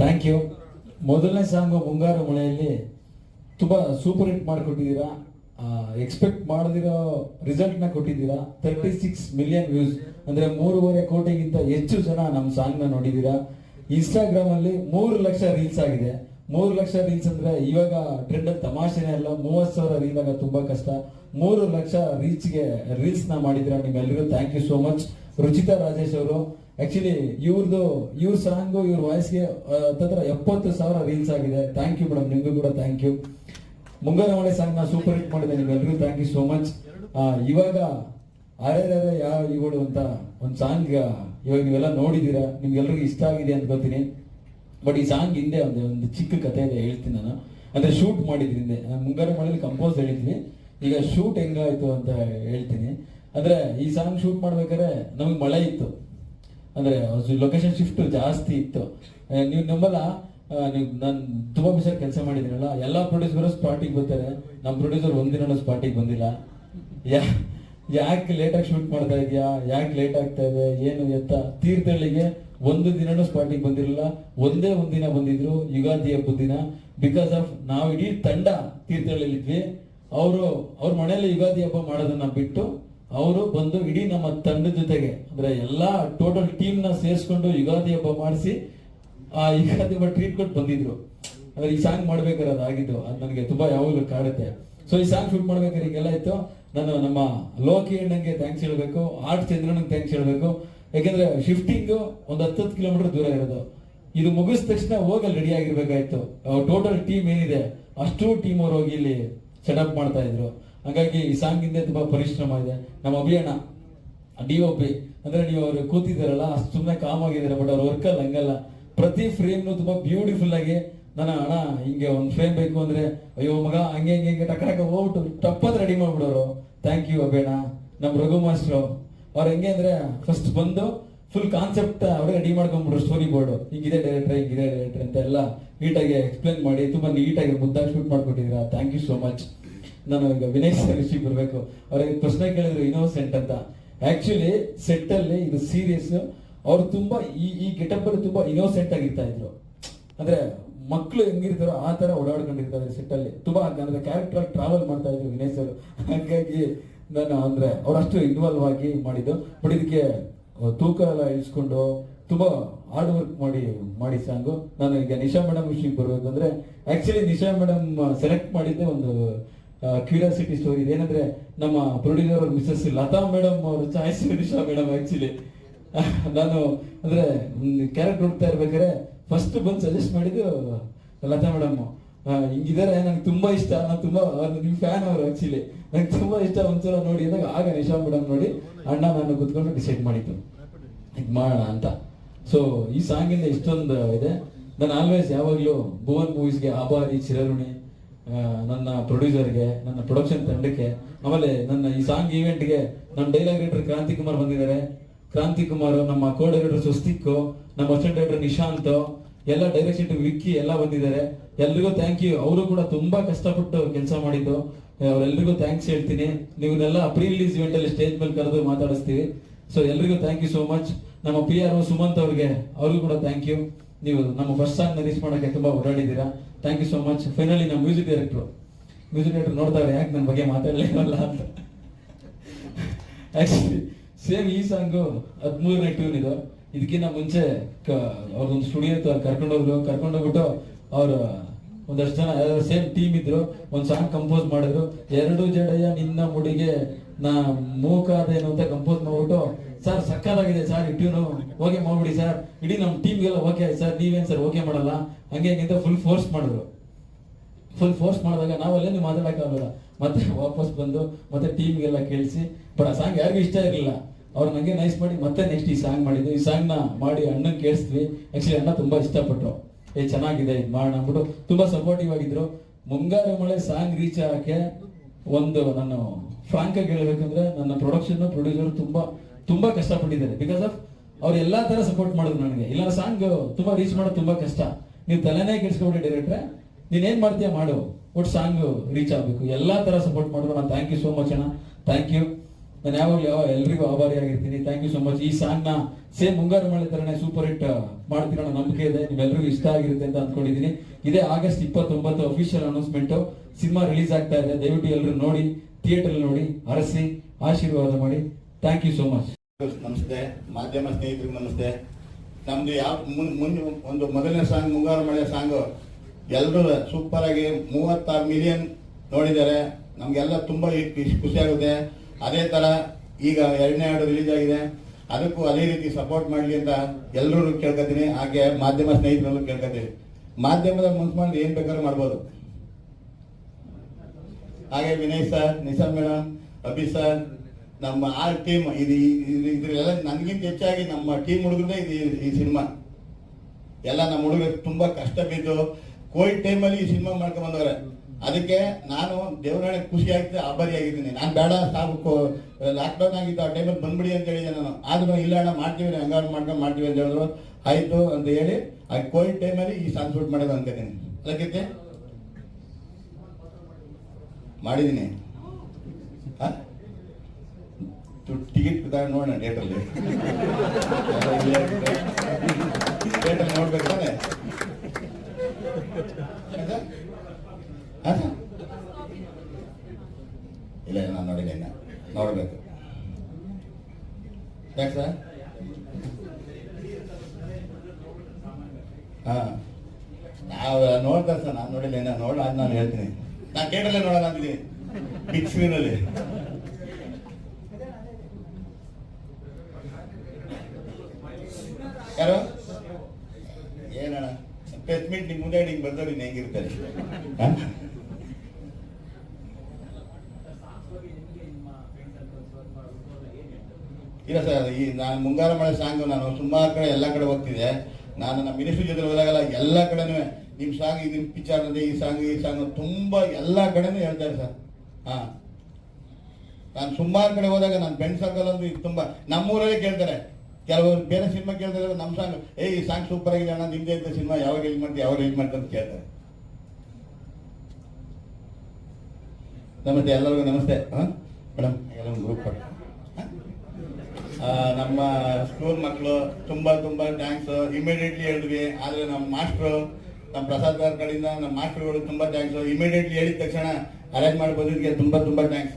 Thank you ಮೊದಲನೇ song ಮುಂಗಾರು ಮಳೆಯಲ್ಲಿ ತುಂಬ ಸೂಪರ್ ಹಿಟ್ ಮಾಡಿಕೊಟ್ಟಿದ್ದೀರಾ. ಎಕ್ಸ್ಪೆಕ್ಟ್ ಮಾಡದಿರೋ ರಿಸಲ್ಟ್ನ ಕೊಟ್ಟಿದ್ದೀರಾ. ತರ್ಟಿ ಸಿಕ್ಸ್ ಮಿಲಿಯನ್ ವ್ಯೂಸ್ ಅಂದ್ರೆ ಮೂರುವರೆ ಕೋಟಿಗಿಂತ ಹೆಚ್ಚು ಜನ ನಮ್ಮ ಸಾಂಗ್ನ ನೋಡಿದ್ದೀರಾ. ಇನ್ಸ್ಟಾಗ್ರಾಮಲ್ಲಿ ಮೂರು ಲಕ್ಷ ರೀಲ್ಸ್ ಆಗಿದೆ. ಮೂರು ಲಕ್ಷ ರೀಲ್ಸ್ ಅಂದ್ರೆ ಇವಾಗ ಟ್ರೆಂಡಲ್ಲಿ ತಮಾಷೆನೇ ಅಲ್ಲ, ಮೂವತ್ತು ಸಾವಿರ ರೀಲ್ ಆಗ ತುಂಬಾ ಕಷ್ಟ. ಮೂರು ಲಕ್ಷ ರೀಚ್ಗೆ ರೀಲ್ಸ್ನ ಮಾಡಿದಿರಾ ನಿಮ್ಮೆಲ್ಲರಿಗೂ thank you so much Ruchita Rajesh ಅವರು ಆಕ್ಚುಲಿ ಇವ್ರದ್ದು ಇವ್ರ ಸಾಂಗು ಇವ್ರ ವಾಯ್ಸ್ಗೆ ಹತ್ತತ್ರ ಎಪ್ಪತ್ತು ಸಾವಿರ ರೀಲ್ಸ್ ಆಗಿದೆ. ಥ್ಯಾಂಕ್ ಯು ಮೇಡಮ್ ನಿಮಗೂ ಕೂಡ ಥ್ಯಾಂಕ್ ಯು ಮುಂಗಾರ ಮಳೆ ಸಾಂಗ್ನ ಸೂಪರ್ ಹಿಟ್ ಮಾಡಿದೆ ನಿಮ್ಗೆಲ್ರಿಗೂ. ಥ್ಯಾಂಕ್ ಯು ಸೋ ಮಚ್ ಇವಾಗ ಅರೆ ಯಾವ ಇವಳು ಅಂತ ಒಂದು ಸಾಂಗ್ ಇವಾಗ ನೀವೆಲ್ಲ ನೋಡಿದ್ದೀರಾ ನಿಮ್ಗೆಲ್ರಿಗೂ ಇಷ್ಟ ಆಗಿದೆ ಅಂತ ಗೊತ್ತೀನಿ. ಬಟ್ ಈ ಸಾಂಗ್ ಹಿಂದೆ ಒಂದು ಒಂದು ಚಿಕ್ಕ ಕಥೆ ಇದೆ ಹೇಳ್ತೀನಿ ನಾನು. ಅಂದರೆ ಶೂಟ್ ಮಾಡಿದ್ರಿ ಹಿಂದೆ. ನಾನು ಮುಂಗಾರು ಮಳೆಯಲ್ಲಿ ಕಂಪೋಸ್ ಹೇಳಿದ್ವಿ. ಈಗ ಶೂಟ್ ಹೆಂಗಾಯ್ತು ಅಂತ ಹೇಳ್ತೀನಿ. ಅಂದ್ರೆ ಈ ಸಾಂಗ್ ಶೂಟ್ ಮಾಡ್ಬೇಕಾದ್ರೆ ನಮಗೆ ಮಳೆ ಇತ್ತು. ಅಂದ್ರೆ ಲೊಕೇಶನ್ ಶಿಫ್ಟ್ ಜಾಸ್ತಿ ಇತ್ತು. ನೀವು ನಂಬಲ್ಲ? ನೀವು ನಾನು ತುಂಬಾ ಬಿಸಿ ಕೆಲಸ ಮಾಡಿದ್ದೀನಲ್ಲ? ಎಲ್ಲಾ ಪ್ರೊಡ್ಯೂಸರ್ ಸ್ಪಾಟಿಗೆ ಬರ್ತಾರೆ. ನಮ್ಮ ಪ್ರೊಡ್ಯೂಸರ್ ಒಂದಿನ ಸ್ಪಾಟಿಗೆ ಬಂದಿಲ್ಲ. ಯಾ, ಯಾಕೆ ಲೇಟಾಗಿ ಶೂಟ್ ಮಾಡ್ತಾ ಇದೆಯಾ? ಯಾಕೆ ಲೇಟ್ ಆಗ್ತಾ ಇದೆ? ಏನು ಎತ್ತ? ತೀರ್ಥಹಳ್ಳಿಗೆ ಒಂದು ದಿನನೂ ಸ್ಪಾಟಿಗೆ ಬಂದಿರಲಿಲ್ಲ. ಒಂದೇ ಒಂದಿನ ಬಂದಿದ್ರು. ಯುಗಾದಿ ಹಬ್ಬದ ದಿನ. ಬಿಕಾಸ್ ಆಫ್ ನಾವು ಇಡೀ ತಂಡ ತೀರ್ಥಹಳ್ಳಿಲಿ ಇದ್ವಿ ಅವರು, ಅವ್ರ ಮನೆಯಲ್ಲಿ ಯುಗಾದಿ ಹಬ್ಬ ಮಾಡೋದನ್ನ ಬಿಟ್ಟು ಅವರು ಬಂದು ಇಡೀ ನಮ್ಮ ತಂಡದ ಜೊತೆಗೆ, ಅಂದ್ರೆ ಎಲ್ಲಾ ಟೋಟಲ್ ಟೀಮ್ನ ಸೇರಿಸ್ಕೊಂಡು ಯುಗಾದಿ ಹಬ್ಬ ಮಾಡಿಸಿ, ಆ ಯುಗಾದಿ ಹಬ್ಬ ಟ್ರೀಟ್ ಕೊಟ್ಟು ಬಂದಿದ್ರು. ಈ ಸಾಂಗ್ ಮಾಡ್ಬೇಕಾದ್ರೆ ಅದಾಗಿದ್ದು ಅದು ನನಗೆ ತುಂಬಾ ಯಾವಾಗಲೂ ಕಾಡುತ್ತೆ. ಸೊ ಈ ಸಾಂಗ್ ಶೂಟ್ ಮಾಡ್ಬೇಕಾದ್ರೆ ಈಗೆಲ್ಲ ಇತ್ತು ನಾನು ನಮ್ಮ ಲೋಕಿ ಅಣ್ಣಂಗೆ ಥ್ಯಾಂಕ್ಸ್ ಹೇಳಬೇಕು ಆರ್ಟ್ ಚಂದ್ರನಿಗೆ ಥ್ಯಾಂಕ್ಸ್ ಹೇಳಬೇಕು. ಯಾಕೆಂದ್ರೆ ಶಿಫ್ಟಿಂಗ್ ಒಂದು ಹತ್ತತ್ತು ಕಿಲೋಮೀಟರ್ ದೂರ ಇರೋದು. ಇದು ಮುಗಿದ ತಕ್ಷಣ ಹೋಗಿ ಅಲ್ಲಿ ರೆಡಿ ಆಗಿರ್ಬೇಕಾಯ್ತು. ಟೋಟಲ್ ಟೀಮ್ ಏನಿದೆ, ಅಷ್ಟು ಟೀಮ್ ಅವ್ರು ಹೋಗಿ ಇಲ್ಲಿ ಸೆಟಪ್ ಮಾಡ್ತಾ ಇದ್ರು. ಹಾಗಾಗಿ ಈ ಸಾಂಗ್ ಹಿಂದೆ ತುಂಬಾ ಪರಿಶ್ರಮ ಇದೆ. ನಮ್ಮ ಅಭಿಯಾನ ಡಿ ಒ ಪಿ ಅಂದ್ರೆ ನೀವು ಅವ್ರು ಕೂತಿದ್ದಾರಲ್ಲ, ಅಷ್ಟು ಸುಮ್ಮನೆ ಕಾಮ್ ಆಗಿದ್ದಾರೆ ಬಟ್ ಅವ್ರ ವರ್ಕಲ್ಲಿ ಹಂಗಲ್ಲ. ಪ್ರತಿ ಫ್ರೇಮ್ ತುಂಬಾ ಬ್ಯೂಟಿಫುಲ್ ಆಗಿ, ನನ್ನ ಅಣ್ಣ, ಹಿಂಗೆ ಒಂದು ಫ್ರೇಮ್ ಬೇಕು ಅಂದ್ರೆ, ಅಯ್ಯೋ ಮಗ, ಹಂಗೆ, ಹಿಂಗೆ ಹಿಂಗೆ, ಟಕ ಟಕ, ಹೋಗ್ಬಿಟ್ಟು ಟಪ್ಪತ್ ರೆಡಿ ಮಾಡ್ಬಿಡೋರು. ಥ್ಯಾಂಕ್ ಯು ಅಬೇಣ ನಮ್ ರಘು ಮಾಸ್ಟ್ರು ಅವ್ರು. ಹೆಂಗೆ ಅಂದ್ರೆ ಫಸ್ಟ್ ಬಂದು ಫುಲ್ ಕಾನ್ಸೆಪ್ಟ್ ಅವರೇ ರೆಡಿ ಮಾಡ್ಕೊಂಡ್ಬಿಟ್ರು ಸ್ಟೋರಿ ಬೋರ್ಡ್ ಹಿಂಗಿದೆ ಡೈರೆಕ್ಟರ್ ಹಿಂಗಿದೆ ಡೈರೆಕ್ಟರ್ ಅಂತ ಎಲ್ಲ ನೀಟಾಗಿ ಎಕ್ಸ್ಪ್ಲೇನ್ ಮಾಡಿ, ತುಂಬಾ ನೀಟಾಗಿ ಮುದ್ದಾಗಿ ಶೂಟ್ ಮಾಡ್ಕೊಟ್ಟಿದ್ದೀರಾ. ಥ್ಯಾಂಕ್ ಯು ಸೋ ಮಚ್ ನಾನು ಈಗ ವಿನಯ್ ಸರ್ ವಿಷಯಕ್ಕೆ ಬರ್ಬೇಕು. ಅವ್ರಿಗೆ ಪ್ರಶ್ನೆ ಕೇಳಿದ್ರು ಇನೋಸೆಂಟ್ ಅಂತ. ಆಕ್ಚುಲಿ ಸೆಟ್ ಅಲ್ಲಿ ಇದು ಸೀರಿಯಸ್ ಅವ್ರು ತುಂಬಾ ಈ ಈ ಗೆಟಪ್ ಅಲ್ಲಿ ತುಂಬಾ ಇನ್ನೋಸೆಂಟ್ ಆಗಿರ್ತಾ ಇದ್ರು. ಅಂದ್ರೆ ಮಕ್ಕಳು ಹೆಂಗಿರ್ತಾರೋ ಆ ತರ ಓಡಾಡ್ಕೊಂಡಿರ್ತಾರೆ ಸೆಟ್ ಅಲ್ಲಿ. ತುಂಬಾ ಅಂದ್ರೆ ಕ್ಯಾರೆಕ್ಟರ್ ಟ್ರಾವೆಲ್ ಮಾಡ್ತಾ ಇದ್ರು ವಿನಯ್ ಸರ್. ಹಾಗಾಗಿ ನಾನು ಅಂದ್ರೆ ಅವ್ರು ಅಷ್ಟು ಇನ್ವಾಲ್ವ್ ಆಗಿ ಮಾಡಿದ್ದು. ಬಟ್ ಇದಕ್ಕೆ ತೂಕ ಎಲ್ಲ ಇಳಿಸ್ಕೊಂಡು ತುಂಬಾ ಹಾರ್ಡ್ ವರ್ಕ್ ಮಾಡಿ ಮಾಡಿ ಸಾಂಗು ನಾನು ಈಗ ನಿಶಾ ಮೇಡಮ್ ವಿಷಯಕ್ಕೆ ಬರ್ಬೇಕಂದ್ರೆ ಆಕ್ಚುಲಿ ನಿಶಾ ಮೇಡಮ್ ಸೆಲೆಕ್ಟ್ ಮಾಡಿದ್ದೆ ಒಂದು ಕ್ಯೂರಿಯಾಸಿಟಿ ಸ್ಟೋರಿ ಇದೆ. ಏನಂದ್ರೆ, ನಮ್ಮ ಪ್ರೊಡ್ಯೂಸರ್ ಮಿಸಸ್ ಲತಾ ಮೇಡಮ್ ಅವರು ಚಾಯ್ಸ್ ನಿಶಾ ಮೇಡಮ್ ಆಕ್ಚುಲಿ ನಾನು, ಅಂದ್ರೆ ಕ್ಯಾರೆಕ್ಟರ್ ಹುಡ್ತಾ ಇರ್ಬೇಕಾದ್ರೆ ಫಸ್ಟ್ ಬಂದು ಸಜೆಸ್ಟ್ ಮಾಡಿದ್ದು ಲತಾ ಮೇಡಮ್ ಹಿಂಗಿದ್ದಾರೆ ನಂಗೆ ತುಂಬಾ ಇಷ್ಟ. ನಾನು ತುಂಬಾ ನಿಮ್ ಫ್ಯಾನ್ ಅವರು ಆಕ್ಚುಲಿ ನಂಗೆ ತುಂಬಾ ಇಷ್ಟ. ಒಂದ್ಸಲ ನೋಡಿ ಅಂದಾಗ, ಆಗ ನಿಶಾ ಮೇಡಮ್ ನೋಡಿ, ಅಣ್ಣ ನಾನು ಕುತ್ಕೊಂಡು ಡಿಸೈಡ್ ಮಾಡಿದ್ದು. ಇದ್ ಮಾಡೋಣ ಅಂತ. ಸೊ ಈ ಸಾಂಗಿಂದ ಇಷ್ಟೊಂದು ಇದೆ. ನಾನು ಆಲ್ವೇಸ್ ಯಾವಾಗ್ಲೂ ಭುವನ್ ಮೂವೀಸ್ಗೆ ಆಭಾರಿ, ಚಿರಋಣಿ ನನ್ನ ಪ್ರೊಡ್ಯೂಸರ್ಗೆ ನನ್ನ ಪ್ರೊಡಕ್ಷನ್ ತಂಡಕ್ಕೆ, ಆಮೇಲೆ ನನ್ನ ಈ ಸಾಂಗ್ ಈವೆಂಟ್ಗೆ ನಮ್ಮ ಡೈಲಾಗ್ ರೈಟರ್ ಕ್ರಾಂತಿ ಕುಮಾರ್ ಬಂದಿದ್ದಾರೆ. ಕ್ರಾಂತಿ ಕುಮಾರ್, ನಮ್ಮ ಕೋ ಡೈರೆಕ್ಟರ್ ಸ್ವಸ್ತಿಕ್ ನಮ್ಮ ಅಸಿಸ್ಟೆಂಟ್ ಡೈರೆಕ್ಟರ್ ನಿಶಾಂತ್, ಎಲ್ಲ ಡೈರೆಕ್ಷನ್ ವಿಕ್ಕಿ ಎಲ್ಲ ಬಂದಿದ್ದಾರೆ. ಎಲ್ರಿಗೂ ಥ್ಯಾಂಕ್ ಯು ಅವರು ಕೂಡ ತುಂಬಾ ಕಷ್ಟಪಟ್ಟು ಕೆಲಸ ಮಾಡಿದ್ದು. ಅವರೆಲ್ಲರಿಗೂ ಥ್ಯಾಂಕ್ಸ್ ಹೇಳ್ತೀನಿ. ನೀವನ್ನೆಲ್ಲ ಪ್ರೀ ರಿಲೀಸ್ ಇವೆಂಟ್ ಅಲ್ಲಿ ಸ್ಟೇಜ್ ಮೇಲೆ ಕರೆದು ಮಾತಾಡಿಸ್ತೀವಿ. ಸೊ ಎಲ್ರಿಗೂ ಥ್ಯಾಂಕ್ ಯು ಸೋ ಮಚ್ ನಮ್ಮ ಪಿ ಆರ್ ಸುಮಂತ್ ಅವ್ರಿಗೆ, ಅವ್ರಿಗೂ ಕೂಡ ಥ್ಯಾಂಕ್ ಯು ನೀವು ನಮ್ಮ ಫಸ್ಟ್ ಸಾಂಗ್ ರೀಚ್ ಮಾಡೋಕ್ಕೆ ತುಂಬಾ ಓಡಾಡಿದ್ದೀರಾ. Thank you so much finally ನಮ್ಮ ಮ್ಯೂಸಿಕ್ ಡೈರೆಕ್ಟರ್ ಮ್ಯೂಸಿಕ್ ಡೈರೆಕ್ಟರ್ ನೋಡ್ತಾರೆ, ಯಾಕೆ ನನ್ನ ಬಗ್ಗೆ ಮಾತಾಡಲಿಲ್ಲ ಅಂತ. ಆಕ್ಚುಲಿ ಸೇಮ್ ಈ ಸಾಂಗು ಹದಿಮೂರನೇ ಟ್ಯೂನ್ ಇದು. ಇದಕ್ಕಿಂತ ಮುಂಚೆ ಕ ಅವ್ರದ್ದೊಂದು ಸ್ಟುಡಿಯೋ ಕರ್ಕೊಂಡೋಗ್ರು ಕರ್ಕೊಂಡೋಗ್ಬಿಟ್ಟು ಅವರು, ಒಂದಷ್ಟು ಜನ ಸೇಮ್ ಟೀಮ್ ಇದ್ರು. ಒಂದು ಸಾಂಗ್ ಕಂಪೋಸ್ ಮಾಡಿದ್ರು. ಎರಡು ಜಡೆಯ ನಿನ್ನ ಮುಡಿಗೆ ನಾ ಮೂಕಾದೇನು ಅಂತ ಕಂಪೋಸ್ ಮಾಡ್ಬಿಟ್ಟು ಸರ್ ಸಕ್ಕತ್ತಾಗಿದೆ ಸರ್ ಟ್ಯೂನು ಓಕೆ ಮಾಡ್ಬಿಡಿ ಸರ್ ಇಡೀ ನಮ್ಮ ಟೀಮ್ಗೆಲ್ಲ ಓಕೆ ಸರ್ ನೀವೇನು ಸರ್ ಓಕೆ ಮಾಡಲ್ಲ? ಹಂಗೆ ಹಂಗಿಂತ ಫುಲ್ ಫೋರ್ಸ್ ಮಾಡಿದ್ರು. ಫುಲ್ ಫೋರ್ಸ್ ಮಾಡಿದಾಗ ನಾವಲ್ಲೇ ನೀವು ಮಾತಾಡೋಕ್ಕಾಗಲ್ಲ. ಮತ್ತೆ ವಾಪಸ್ ಬಂದು ಮತ್ತೆ ಟೀಮ್ಗೆಲ್ಲ ಕೇಳಿಸಿ ಬಟ್ ಆ ಸಾಂಗ್ ಯಾರಿಗೂ ಇಷ್ಟ ಇರಲಿಲ್ಲ. ಅವ್ರು ನಂಗೆ ನೈಸ್ ಮಾಡಿ ಮತ್ತೆ ನೆಕ್ಸ್ಟ್ ಈ ಸಾಂಗ್ ಮಾಡಿದ್ದು. ಈ ಸಾಂಗ್ನ ಮಾಡಿ ಅಣ್ಣನ್ ಕೇಳಿಸ್ತೀವಿ ಆಕ್ಚುಲಿ ಅಣ್ಣ ತುಂಬಾ ಇಷ್ಟಪಟ್ಟರು ಏ, ಚೆನ್ನಾಗಿದೆ ಇದು ಮಾಡೋಣ ಅಂದ್ಬಿಟ್ಟು ತುಂಬಾ ಸಪೋರ್ಟಿವ್ ಆಗಿದ್ರು. ಮುಂಗಾರು ಮಳೆ ಸಾಂಗ್ ರೀಚ್ ಆಗಕ್ಕೆ ಒಂದು ನಾನು ಫ್ರಾಂಕ್ ಆಗಿ ಹೇಳ್ಬೇಕಂದ್ರೆ ನನ್ನ ಪ್ರೊಡಕ್ಷನ್ ಪ್ರೊಡ್ಯೂಸರ್ ತುಂಬಾ ತುಂಬಾ ಕಷ್ಟಪಟ್ಟಿದ್ದಾರೆ. ಬಿಕಾಸ್ ಆಫ್ ಅವ್ರು ಎಲ್ಲಾ ತರ ಸಪೋರ್ಟ್ ಮಾಡಿದ್ರು ನನಗೆ. ಇಲ್ಲ ಸಾಂಗ್ ತುಂಬಾ ರೀಚ್ ಮಾಡೋದು ತುಂಬಾ ಕಷ್ಟ. ನೀವು ತಲೆನೇ ಕೆಡಿಸ್ಕೊಂಡ್ರೆ ಡೈರೆಕ್ಟ್ರೆ ನೀನ್ ಏನ್ ಮಾಡ್ತೀಯ ಮಾಡು. ಒಟ್ಟು ಸಾಂಗ್ ರೀಚ್ ಆಗ್ಬೇಕು. ಎಲ್ಲಾ ತರ ಸಪೋರ್ಟ್ ಮಾಡಿದ್ರು. ನಾನು ಥ್ಯಾಂಕ್ ಯು ಸೋ ಮಚ್ ಅಣ್ಣ. ಥ್ಯಾಂಕ್ ಯು ನಾನು ಯಾವಾಗಲೂ ಯಾವ ಎಲ್ರಿಗೂ ಆಭಾರಿಯಾಗಿರ್ತೀನಿ ಥ್ಯಾಂಕ್ ಯು ಸೋ ಮಚ್ ಈ ಸಾಂಗ್ನ ಸೇಮ್ ಮುಂಗಾರು ಮಳೆ ತರನೇ ಸೂಪರ್ ಹಿಟ್ ಮಾಡ್ತೀರೋ ನಂಬಿಕೆ ಇದೆ. ನಿಮ್ಮೆಲ್ಲರಿಗೂ ಇಷ್ಟ ಆಗಿರುತ್ತೆ ಅಂತ ಅಂದ್ಕೊಂಡಿದ್ದೀನಿ ಇದೇ ಆಗಸ್ಟ್ ಇಪ್ಪತ್ತೊಂಬತ್ತು ಅಫಿಷಿಯಲ್ ಅನೌನ್ಸ್ಮೆಂಟ್ ಸಿನಿಮಾ ರಿಲೀಸ್ ಆಗ್ತಾ ಇದೆ. ದಯವಿಟ್ಟು ಎಲ್ಲರೂ ನೋಡಿ ಥಿಯೇಟರ್ ನೋಡಿ ಹರಸಿ ಆಶೀರ್ವಾದ ಮಾಡಿ. ಥ್ಯಾಂಕ್ ಯು ಸೋ ಮಚ್ ನಮಸ್ತೆ, ಮಾಧ್ಯಮ ಸ್ನೇಹಿತರಿಗೆ ನಮಸ್ತೆ. ನಮ್ದು ಯಾವ ಮುಂದೆ ಒಂದು ಮೊದಲನೇ ಸಾಂಗ್, ಮುಂಗಾರು ಮಳೆ ಸಾಂಗು ಎಲ್ಲರೂ ಸೂಪರ್ ಆಗಿ ಮೂವತ್ತಾರು ಮಿಲಿಯನ್ ನೋಡಿದ್ದಾರೆ. ನಮಗೆಲ್ಲ ತುಂಬಾ ಖುಷಿ ಆಗುತ್ತೆ. ಅದೇ ತರ ಈಗ ಎರಡನೇ ಹಾಡು ರಿಲೀಸ್ ಆಗಿದೆ. ಅದಕ್ಕೂ ಅದೇ ರೀತಿ ಸಪೋರ್ಟ್ ಮಾಡಲಿ ಅಂತ ಎಲ್ಲರೂ ಕೇಳ್ಕೊತೀನಿ ಹಾಗೆ ಮಾಧ್ಯಮ ಸ್ನೇಹಿತರಲ್ಲೂ ಕೇಳ್ಕೊತೀನಿ ಮಾಧ್ಯಮದ ಮುನ್ಸ್ಕೊಂಡು ಏನು ಬೇಕಾದ್ರೂ ಮಾಡ್ಬೋದು. ಹಾಗೆ Vinay sir Nishan madam Abhi sir ನಮ್ಮ ಆ ಟೀಮ್ ಇದು ಇದು- ಇದ್ರೆಲ್ಲ ನನಗಿಂತ ಹೆಚ್ಚಾಗಿ ನಮ್ಮ ಟೀಮ್ ಹುಡುಗರದೇ ಇದು ಈ ಸಿನಿಮಾ ಎಲ್ಲ ನಮ್ಮ ಹುಡುಗರು ತುಂಬಾ ಕಷ್ಟ ಬಿದ್ದು ಕೋವಿಡ್ ಟೈಮಲ್ಲಿ ಈ ಸಿನಿಮಾ ಮಾಡ್ಕೊಂಡು ಬಂದವ್ರೆ. ಅದಕ್ಕೆ ನಾನು ದೇವರಾಣೆ ಖುಷಿ ಆಗ್ತದೆ ಆಭಾರಿ ಆಗಿದ್ದೀನಿ. ನಾನು ಬೇಡ ಸಾಕು ಲಾಕ್ಡೌನ್ ಆಗಿತ್ತು ಆ ಟೈಮಲ್ಲಿ ಬಂದ್ಬಿಡಿ ಅಂತ ಹೇಳಿದೆ ನಾನು. ಆದ್ರೂ ಇಲ್ಲ ಅಣ್ಣ ಮಾಡ್ತೀವಿ ಹಂಗಾರು ಮಾಡ್ಕೊಂಡು ಮಾಡ್ತೀವಿ ಅಂತ ಹೇಳಿದ್ರು. ಆಯ್ತು ಅಂತ ಹೇಳಿ ಆ ಕೋವಿಡ್ ಟೈಮಲ್ಲಿ ಈ ಸಾಂಗ್ ಶೂಟ್ ಮಾಡೋದು ಅನ್ಕೋತೀನಿ ಅದಕ್ಕೆ ಮಾಡಿದ್ದೀನಿ. ಟಿಕೆಟ್ ಬಿದ್ದಾಗ ನೋಡೋಣ ಡೇಟಲ್ಲಿ ಡೇಟಲ್ಲಿ ನೋಡ್ಬೇಕು ತಾನೆ? ಇಲ್ಲ ನಾನು ನೋಡಿಲ್ಲ ನೋಡ್ಬೇಕು. ಯಾಕೆ ಸರ್? ಹಾಂ. ನಾವು ನೋಡ್ತಾರೆ ಸರ್, ನಾನು ನೋಡಿಲ್ಲ ಇನ್ನ. ನೋಡ ನಾನು ಹೇಳ್ತೀನಿ. ನಾನು ಕೇಟಲ್ಲೇ ನೋಡೋಣ ಅಂತೀನಿ ಬಿಗ್ ಸ್ಕ್ರೀನಲ್ಲಿ ಯಾರು? ಏನಣ್ಣ? ಪ್ರೆಸ್ ಮೀಟ್ ನಿಮ್ ಮುಂದೆ ಹಿಂಗೆ ಬರ್ತಾರೆ ಇನ್ನು ಹೆಂಗಿರ್ತಾರೆ? ಇಲ್ಲ ಸರ್ ಈ ನಾನು ಮುಂಗಾರು ಮಳೆ ಸಾಂಗ್ ನಾನು ಸುಮಾರು ಕಡೆ ಎಲ್ಲ ಕಡೆ ಹೋಗ್ತಿದ್ದೆ. ನಾನು ನಮ್ಮ ಮಿನಿಸ್ಟ್ರಿ ಜೊತೆ ಹೋದಾಗಲ್ಲ ಎಲ್ಲ ಕಡೆನೂ ನಿಮ್ ಸಾಂಗ್ ಇದು ಪಿಕ್ಚರ್ ಈ ಸಾಂಗ್ ಈ ಸಾಂಗ್ ತುಂಬಾ ಎಲ್ಲ ಕಡೆನೂ ಹೇಳ್ತಾರೆ ಸರ್. ಹಾ. ನಾನು ಸುಮಾರು ಕಡೆ ಹೋದಾಗ ನಾನು ಬೆಂಡ್ ಸರ್ಕಲ್ ಅಂದ್ರೆ ಇದು ತುಂಬಾ ನಮ್ಮೂರಲ್ಲೇ ಕೇಳ್ತಾರೆ. ಕೆಲವರು ಬೇರೆ ಸಿನಿಮಾ ಕೇಳಿದ್ರೆ ನಮ್ಮ ಸಾಂಗ್, ಏ, ಈ ಸಾಂಗ್ ಸೂಪರ್ ಆಗಿದೆ ಅಣ್ಣ, ನಿಮ್ದೇ ಇದ್ದ ಸಿನಿಮಾ ಯಾವಾಗ ರಿಲೀಸ್ ಮಾಡ್ತೀವಿ ಯಾವಾಗ ರಿಲೀಸ್ ಮಾಡ್ತಾರೆ ಅಂತ ಕೇಳ್ತಾರೆ. ನಮಸ್ತೆ ಎಲ್ಲರಿಗೂ ನಮಸ್ತೆ. ಮೇಡಮ್, ಎಲ್ಲ ಗ್ರೂಪ್ ನಮ್ಮ ಸ್ಕೂಲ್ ಮಕ್ಕಳು ತುಂಬಾ ತುಂಬಾ ಥ್ಯಾಂಕ್ಸ್ ಇಮಿಡಿಯೇಟ್ಲಿ ಹೇಳಿದ್ವಿ, ಆದ್ರೆ ನಮ್ಮ ಮಾಸ್ಟ್ರು ನಮ್ಮ ಪ್ರಸಾದ್ ಕಡೆಯಿಂದ ನಮ್ಮ ಮಾಸ್ಟರ್ಗಳು ತುಂಬಾ ಥ್ಯಾಂಕ್ಸ್ ಇಮಿಡಿಯೇಟ್ಲಿ ಹೇಳಿದ ತಕ್ಷಣ ಅರೇಂಜ್ ಮಾಡಿ ಬಂದಿದ್ದಕ್ಕೆ ತುಂಬಾ ತುಂಬಾ ಥ್ಯಾಂಕ್ಸ್